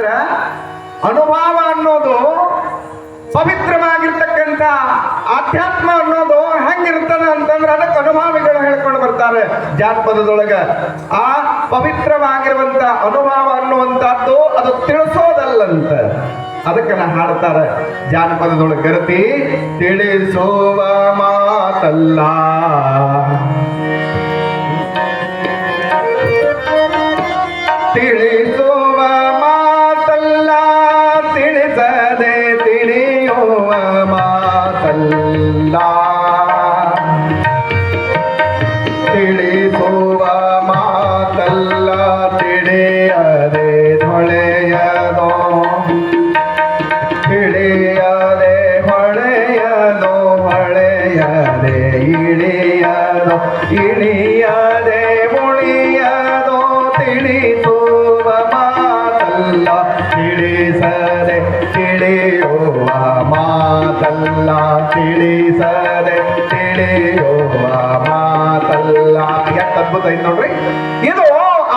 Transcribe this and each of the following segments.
ಅಂದ್ರೆ ಅನುಭವ ಅನ್ನೋದು ಪವಿತ್ರವಾಗಿರ್ತಕ್ಕಂಥ ಆಧ್ಯಾತ್ಮ ಅನ್ನೋದು ಹೆಂಗಿರ್ತದ ಅಂತಂದ್ರೆ ಅದಕ್ಕೆ ಅನುಭವಿಗಳು ಹೇಳ್ಕೊಂಡು ಬರ್ತಾರೆ ಜಾನಪದದೊಳಗ ಆ ಪವಿತ್ರವಾಗಿರುವಂತ ಅನುಭವ ಅನ್ನುವಂಥದ್ದು ಅದು ತಿಳಿಸೋದಲ್ಲಂತ. ಅದಕ್ಕೆ ನಾ ಹಾಡ್ತಾರೆ, ಜಾನಪದದೊಳಗೆ ಕರೆತಿ, ತಿಳಿಸುವ ಮಾತಲ್ಲ. ತಿಳಿಸುವ ಹೊಳೆಯದೆ ಇಳಿಯದೋ, ಇಳಿಯದೆ ಮುಳಿಯದೋ ತಿಳಿಸುವ ಮಾತಲ್ಲ, ತಿಳಿಸದೆ ತಿಳಿಯುವ ಮಾತಲ್ಲ, ತಿಳಿಸದೆ ತಿಳಿಯುವ ಮಾತಲ್ಲ. ಯಾಕೆ ಅದ್ಭುತ ಐತೆ ನೋಡ್ರಿ. ಇದು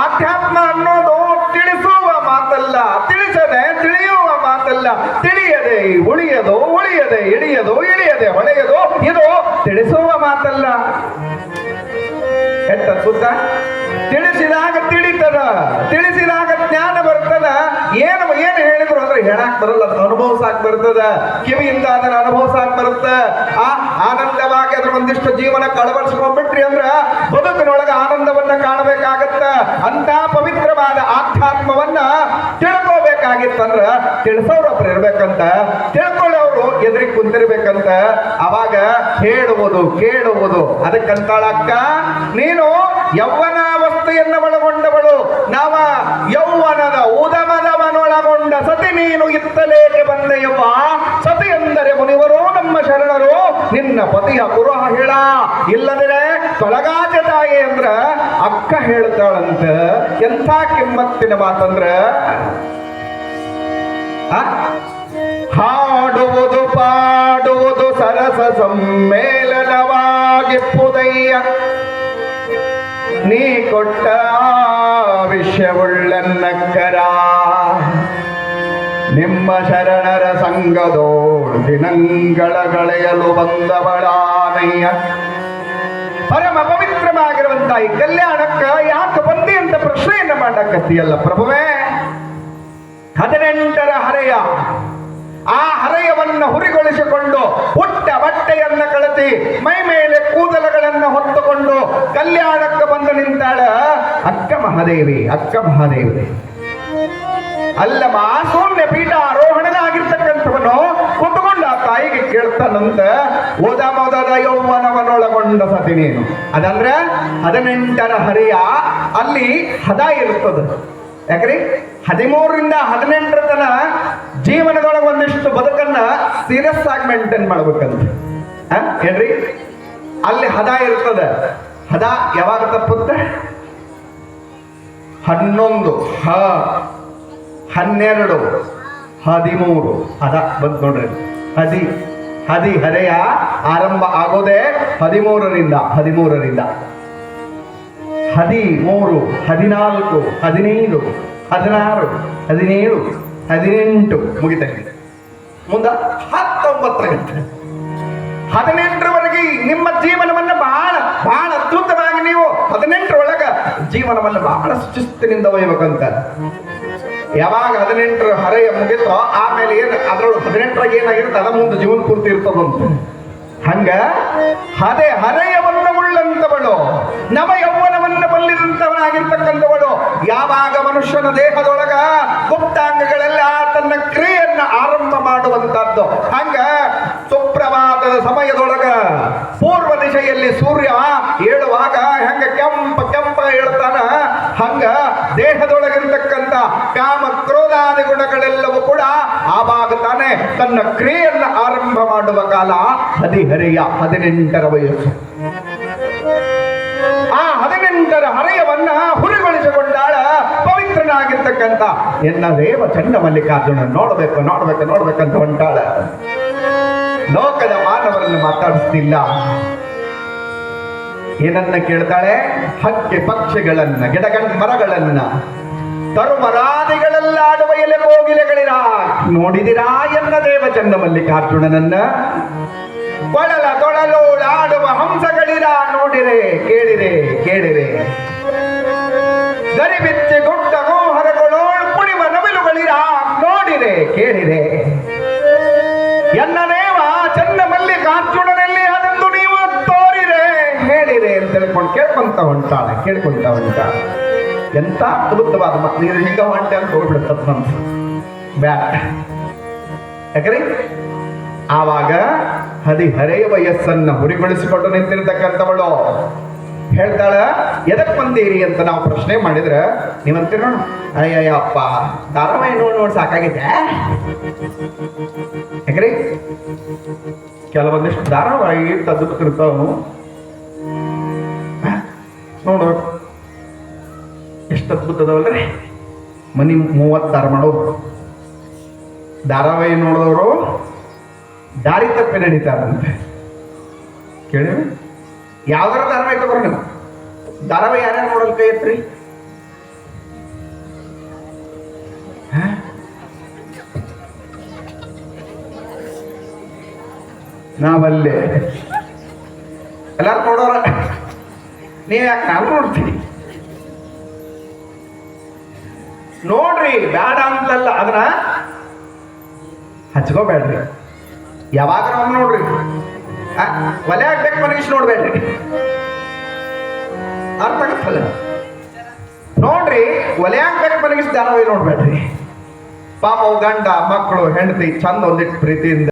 ಆಧ್ಯಾತ್ಮ ಅನ್ನೋದು ತಿಳಿಸುವ ಮಾತಲ್ಲ, ತಿಳಿಸದೆ ತಿಳಿಯುವ ಮಾತಲ್ಲ, ತಿಳಿಯದೆ ಉಳಿಯದು, ಉಳಿಯದೆ ಇಳಿಯದು ಇಳಿಯದೆ ಹೊಳೆಯದು ಇದು ತಿಳಿಸುವ ಮಾತಲ್ಲ. ಎಷ್ಟು ಸುತ್ತ ತಿಳಿಸಿದಾಗ ತಿಳಿತದ, ತಿಳಿಸಿದಾಗ ಜ್ಞಾನ ಬರ್ತದ. ಏನು ಏನು ಹೇಳಿದ್ರು ಅಂದ್ರೆ ಹೇಳಕ್ ಬರಲ್ಲ ಅನುಭವ ಅನುಭವಿಸಾಕ್ ಬರ್ತದ. ಕಿವಿಯಿಂದ ಅನುಭವ ಅನುಭವಿಸಾಕ್ ಬರುತ್ತ. ಆ ಆನಂದವಾಗಿ ಅದ್ರ ಒಂದಿಷ್ಟು ಜೀವನ ಕಳವಳಿಸ್ಕೊಂಡ್ಬಿಟ್ರಿ ಅಂದ್ರ ಬದುಕಿನೊಳಗ ಆನಂದವನ್ನ ಕಾಣಬೇಕಾಗತ್ತ. ಅಂತ ಪವಿತ್ರವಾದ ಆಧ್ಯಾತ್ಮವನ್ನ ತಿಳ್ಕೋಬೇಕಾಗಿತ್ತಂದ್ರ ತಿಳಿಸೋರೊಬ್ರು ಇರ್ಬೇಕಂತ, ತಿಳ್ಕೊಳ್ಳೋರು ಎದುರಿಗೆ ಕುಂತಿರ್ಬೇಕಂತ, ಅವಾಗ ಹೇಳುವುದು, ಕೇಳುವುದು. ಅದಕ್ಕಂತಾಳಕ್ಕ ನೀನು ಯೌವನಾವಸ್ಥೆಯನ್ನು ಒಳಗೊಂಡವಳು. ನವ ಯೌವನದ ಉದಮದವನೊಳಗೊಂಡ ಸತಿ ನೀನು ಇತ್ತಲೇಕೆ ಬಂದೆಯವ್ವ ಸತಿ ಎಂದರೆ ಮುನಿವರು, ನಮ್ಮ ಶರಣರು, ನಿನ್ನ ಪತಿಯ ಕುರುಹ ಹೇಳ. ಇಲ್ಲದ್ರೆ ತೊಲಗಾದ ತಾಯಿ ಅಂದ್ರ ಅಕ್ಕ ಹೇಳ್ತಾಳಂತ. ಎಂಥ ಕಿಮ್ಮತ್ತಿನ ಮಾತಂದ್ರ? ಹಾಡುವುದು, ಪಾಡುವುದು ಸರಸ ಸಮ್ಮೇಳನವಾಗಿ ಪುದಯ್ಯ. ನೀ ಕೊಟ್ಟ ವಿಷಯವುಳ್ಳನ್ನಕ್ಕರ ನಿಮ್ಮ ಶರಣರ ಸಂಘದೋಳು ದಿನಂಗಳ ಗಳೆಯಲು ಬಂದವಳಾನಯ್ಯ. ಪರಮ ಪವಿತ್ರವಾಗಿರುವಂತ ಈ ಕಲ್ಯಾಣಕ್ಕ ಯಾಕೆ ಬಂದಿ ಅಂತ ಪ್ರಶ್ನೆಯನ್ನು ಮಾಡಕತ್ತೀಯಲ್ಲ ಪ್ರಭುವೇ? ಹದಿನೆಂಟರ ಆ ಹರೆಯವನ್ನು ಹುರಿಗೊಳಿಸಿಕೊಂಡು ಹುಟ್ಟ ಬಟ್ಟೆಯನ್ನ ಕಳತಿ, ಮೈ ಮೇಲೆ ಕೂದಲುಗಳನ್ನ ಹೊತ್ತುಕೊಂಡು ಕಲ್ಯಾಣಕ್ಕೆ ಬಂದು ನಿಂತಾಳ. ಅಕ್ಕ ಮಹಾದೇವಿ ಅಕ್ಕ ಮಹಾದೇವಿ. ಅಲ್ಲ ಮಾಸೂನ್ಯ ಪೀಠ ಆರೋಹಣನಾಗಿರ್ತಕ್ಕಂಥವನು ಕುತ್ಕೊಂಡು ಆ ತಾಯಿಗೆ ಕೇಳ್ತಾನಂತ ಓದ ಮೊದಲ ಯೌವನವನ್ನೊಳಗೊಂಡ ಸತಿ ನೀನು. ಅದಂದ್ರೆ ಹದಿನೆಂಟರ ಹರಿಯ ಅಲ್ಲಿ ಹದ ಇರ್ತದ. ಯಾಕ್ರಿ? ಹದಿಮೂರರಿಂದ ಹದಿನೆಂಟರ ತನ ಜೀವನದೊಳಗೆ ಒಂದಿಷ್ಟು ಬದುಕನ್ನ ಸೀರಿಯಸ್ ಆಗಿ ಮೇಂಟೈನ್ ಮಾಡ್ಬೇಕಂತ ಹೇಳ್ರಿ ಅಲ್ಲಿ ಹದ ಇರ್ತದ. ಹದ ಯಾವಾಗ ತಪ್ಪುತ್ತೆ? ಹನ್ನೊಂದು, ಹ. ಹನ್ನೆರಡು, ಹದಿಮೂರು. ಹದ ಬಂತ ನೋಡ್ರಿ. ಹದಿ ಹದಿ ಹರೆಯ ಆರಂಭ ಆಗೋದೇ ಹದಿಮೂರರಿಂದ ಹದಿಮೂರರಿಂದ. ಹದಿಮೂರು, ಹದಿನಾಲ್ಕು, ಹದಿನೈದು, ಹದಿನಾರು, ಹದಿನೇಳು. ಹದಿನೆಂಟು ಮುಗಿತಂಗೆ ಮುಂದ ಹತ್ತೊಂಬತ್ತರಂತೆ ಹದಿನೆಂಟರವರೆಗೆ ನಿಮ್ಮ ಜೀವನವನ್ನು ಬಹಳ ಬಹಳ ಅದ್ಭುತವಾಗಿ ನೀವು ಹದಿನೆಂಟರೊಳಗ ಜೀವನವನ್ನು ಬಹಳ ಶಿಸ್ತಿನಿಂದ ಒಯ್ಯಬೇಕಂತ. ಯಾವಾಗ ಹದಿನೆಂಟರ ಹರೆಯ ಮುಗಿತೋ ಆಮೇಲೆ ಏನು ಅದ್ರೊಳಗೆ ಹದಿನೆಂಟರಾಗ ಏನಾಗಿರುತ್ತೆ, ಅದ ಮುಂದೆ ಜೀವನ ಪೂರ್ತಿ ಇರ್ತದಂತ ಹಂಗ ಹದೇ ಹರೆಯವನ್ನು ಉಳ್ಳಂತವಳು ನವ ಯೌವನವನ್ನ ಬಲ್ಲಿದಂತವನಾಗಿರ್ತಕ್ಕಂಥವಳು ಯಾವಾಗ ಮನುಷ್ಯನ ದೇಹದೊಳಗ ಗುಪ್ತಾಂಗಗಳೆಲ್ಲ ತನ್ನ ಕ್ರಿಯೆಯನ್ನ ಆರಂಭ ಮಾಡುವಂತಹದ್ದು ಹಂಗ ಸುಪ್ರಭಾತದ ಸಮಯದೊಳಗ ಪೂರ್ವ ದಿಶೆಯಲ್ಲಿ ಸೂರ್ಯ ಏಳುವಾಗ ಹೆಂಗ ಕೆಂಪ ಕೆಂಪ ಹೇಳ್ತಾನ ಹಂಗ ದೇಹದೊಳಗಿರ್ತಕ್ಕಂಥ ಕಾಮ ಕ್ರೋಧಾದಿ ಗುಣಗಳೆಲ್ಲವೂ ಕೂಡ ಆವಾಗ ತಾನೆ ತನ್ನ ಕ್ರಿಯೆಯನ್ನ ಆರಂಭ ಮಾಡುವ ಕಾಲ ಹದಿಹರೆಯ ಹದಿನೆಂಟರ ವಯಸ್ಸು. ಹದಿನೆಂಟರ ಹರೆಯವನ್ನ ಹುರಿಗೊಳಿಸಿಕೊಂಡಾಳ, ಪವಿತ್ರನಾಗಿರ್ತಕ್ಕಂಥ. ಎನ್ನ ದೇವ ಚಂಡ ಮಲ್ಲಿಕಾರ್ಜುನ ನೋಡಬೇಕು ನೋಡಬೇಕು, ನೋಡ್ಬೇಕಂತ ಹೊಂಟಾಳ. ಲೋಕದ ಮಾನವರನ್ನು ಮಾತಾಡಿಸ್ತಿಲ್ಲ. ಏನನ್ನ ಕೇಳ್ತಾಳೆ? ಹಕ್ಕಿ ಪಕ್ಷಿಗಳನ್ನ ಗಿಡಗಳ ಮರಗಳನ್ನ. ತರುಮರಾದಿಗಳೆಲ್ಲ ಕೊಳಲಲ್ಲಾಡುವ ಎಲೆ ಕೋಗಿಲೆಗಳಿರ. ನೋಡಿದಿರಾ ಎನ್ನ ದೇವ ಚಂದ ಮಲ್ಲಿಕಾರ್ಜುನನನ್ನ? ಕೊಳಲ ಕೊಳಲೋಡಾಡುವ ಹೇಳ್ಕೊಂಡು ಕೇಳ್ಕೊಂತ ಹೊಂಟಾಳೆ ಕೇಳ್ಕೊಂತ ಹೊಂಟಾಳೆ ಎಂತ ಅದ್ಭುತವಾದ ಮತ್ತು ನೀನು ಹಿಂಗ ಹೊಂಟೆ ಅಂತ ಹೋಗ್ಬಿಡುತ್ತ ನಮ್ದು. ಬ್ಯಾಡ. ಯಾಕ್ರಿ? ಆವಾಗ ಹದಿಹರೆಯ ವಯಸ್ಸನ್ನ ಹುರಿಗೊಳಿಸಿಕೊಂಡು ನಿಂತಿರ್ತಕ್ಕಂಥವಳು. ಹೇಳ್ತಾಳ, ಎದಕ್ ಬಂದೀರಿ ಅಂತ ನಾವು ಪ್ರಶ್ನೆ ಮಾಡಿದ್ರೆ, ನೀವಂತೀರ ನೋಡು. ಅಯ್ಯ ಅಪ್ಪ ಧಾರಾವಾಹಿ ನೋಡಿ ನೋಡಿ ಸಾಕಾಗಿದೆ. ಯಾಕ್ರಿ? ಕೆಲವೊಂದಿಷ್ಟು ಧಾರಾವಾಹಿ ತದ್ದುತ್ತಿರ್ತಾವು ನೋಡ್ಬೇಕು ಎಷ್ಟು ಅದ್ಭುತದವಲ್ರಿ ಮನಿ ಮೂವತ್ತಾರು ಮಾಡೋ. ಧಾರಾವಾಹಿ ನೋಡಿದವರು ದಾರಿ ತಪ್ಪಿ ನಡೀತಾರಂತೆ. ಕೇಳಿ ಯಾವ್ದಾರ ಧಾರಾವಾಹಿ ತಗೋರಿ ನೀವು. ಧಾರಾವಾಹಿ ಯಾರ್ಯಾರು ನೋಡಲ್ ಕೈ? ನಾವಲ್ಲೇ. ಎಲ್ಲಾರು ನೋಡೋರ? ನೀವ್ ಯಾಕೆ ನಾವು ನೋಡ್ತೀವಿ ನೋಡ್ರಿ ಬೇಡ ಅಂತಲ್ಲ ಅದನ್ನ ಹಚ್ಕೋಬೇಡ್ರಿ. ಯಾವಾಗ ನಾವು ನೋಡ್ರಿ. ಒಲೆ ಹಾಕ್ಬೇಕು ಮನೀಶ್ ನೋಡ್ಬೇಡ್ರಿ. ಅರ್ಥ ಆಗತ್ತಲ್ಲ? ನೋಡ್ರಿ, ಒಲೆ ಹಾಕ್ಬೇಕು ಮನೀಶ್ ಧಾರಾವಾಹಿ ನೋಡ್ಬೇಡ್ರಿ. ಪಾಪ ಗಂಡ, ಮಕ್ಕಳು, ಹೆಂಡತಿ, ಚಂದ ಒಂದಿಟ್ಟು ಪ್ರೀತಿಯಿಂದ